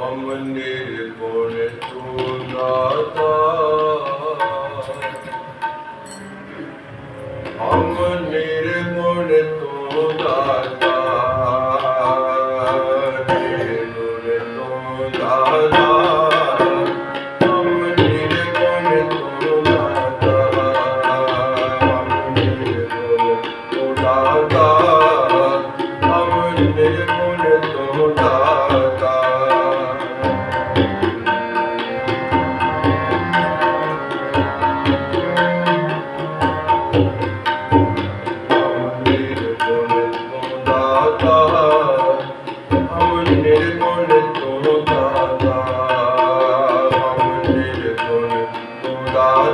ਅਮਨੇ ਕੋਣ ਤੂੰ ਦਾਤਾ ਅਮਨੇ ਕੋਣ ਤੂੰ ਦਾਤਾ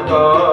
মতো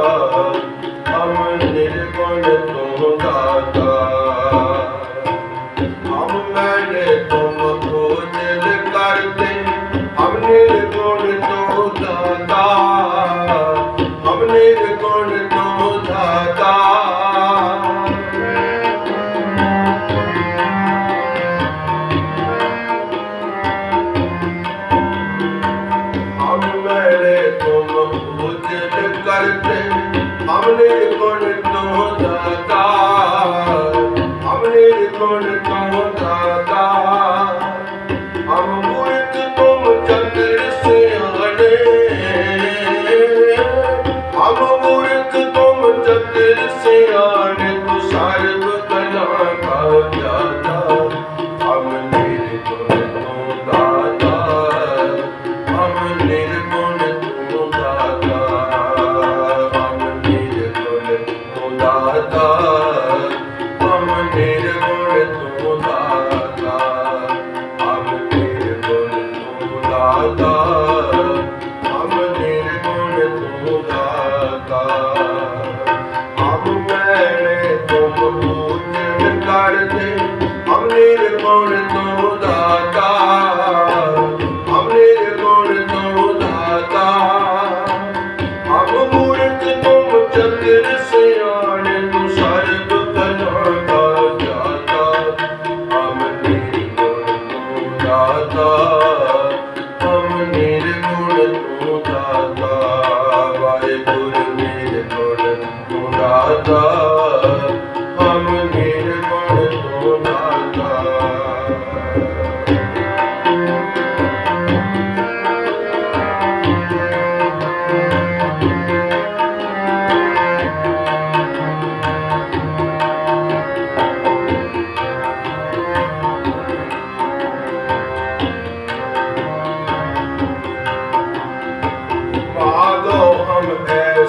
ਗੁਰ ਮੇਰੇ ਕੋਲ ਮੁਰਾਦਾ।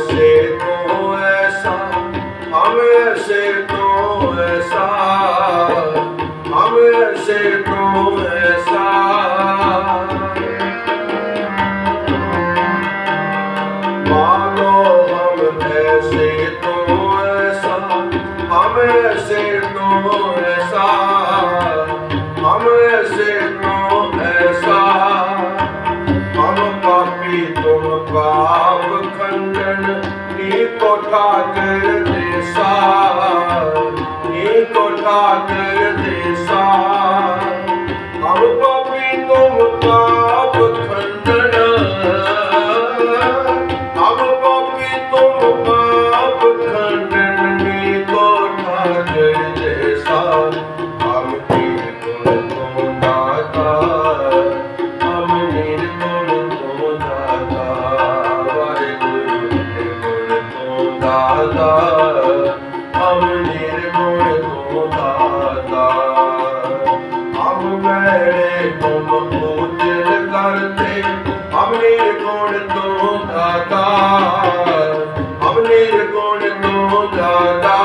ऐसे तो ऐसा हम ऐसे तो ऐसा हम ऐसे तो ऐसा मानो हम ऐसे तो ऐसा हम ऐसे तो ऐसा हम ऐसे ਮੇਰੇ ਕੋਲ ਨੋ ਜਾਦਾ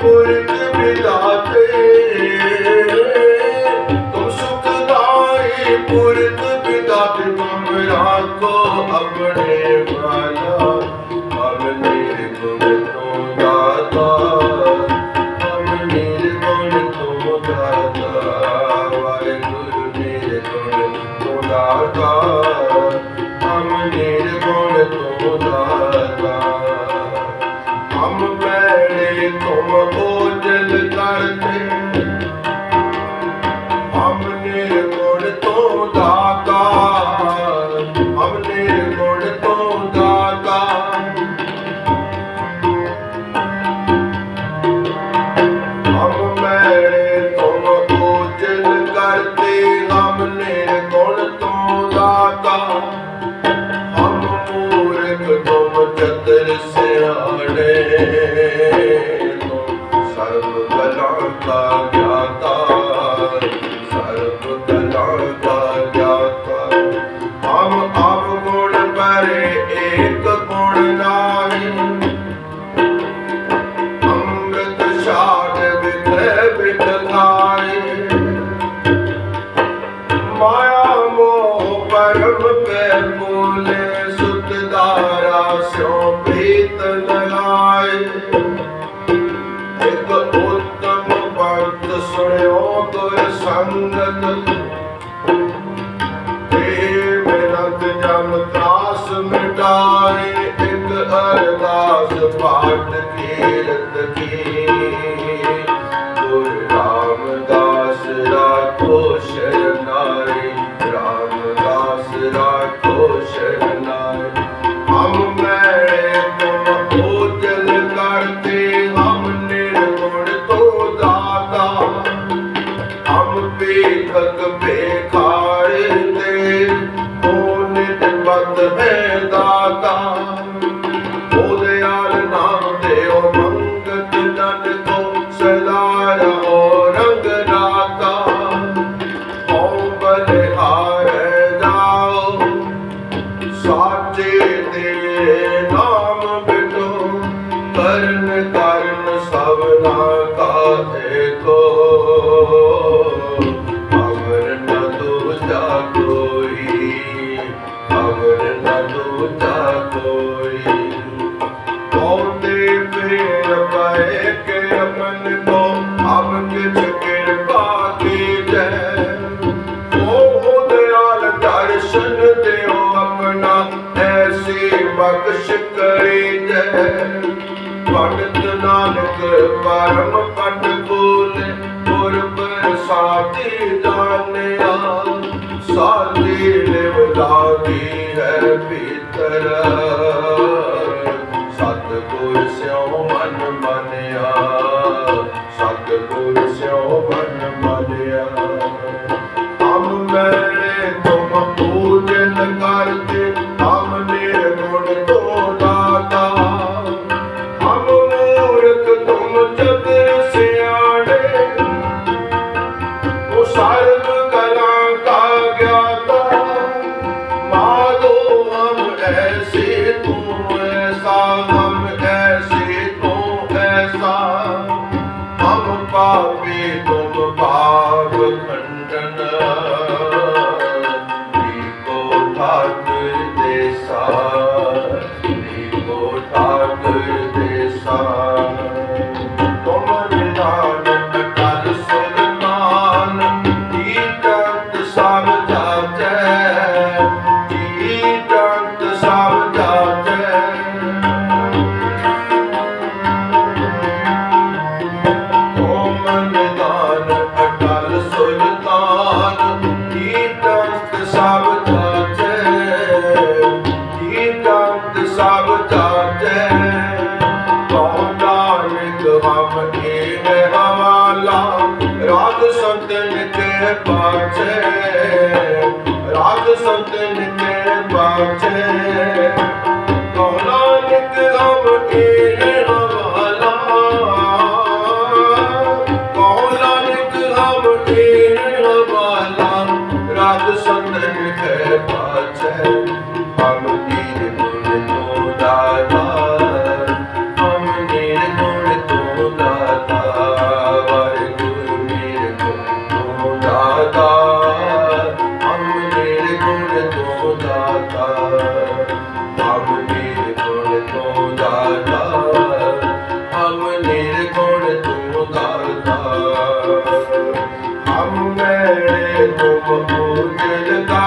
ਪੁਰਖ ਪਿਤਾ Música Revolução Romana ਸਾਧ ਸੰਗਤ ਹੈ ਗੁਣ ਤੋਂ ਦਾਤਾ ਹਮ ਨੀਰ ਗੁਣ ਗੁਣ ਤੋਂ ਦਾਤਾ ਹਮ ਨੀਰ ਗੁਣ ਤੋਂ ਦਾਤਾ ਹਮ ਨੀਰ Gönül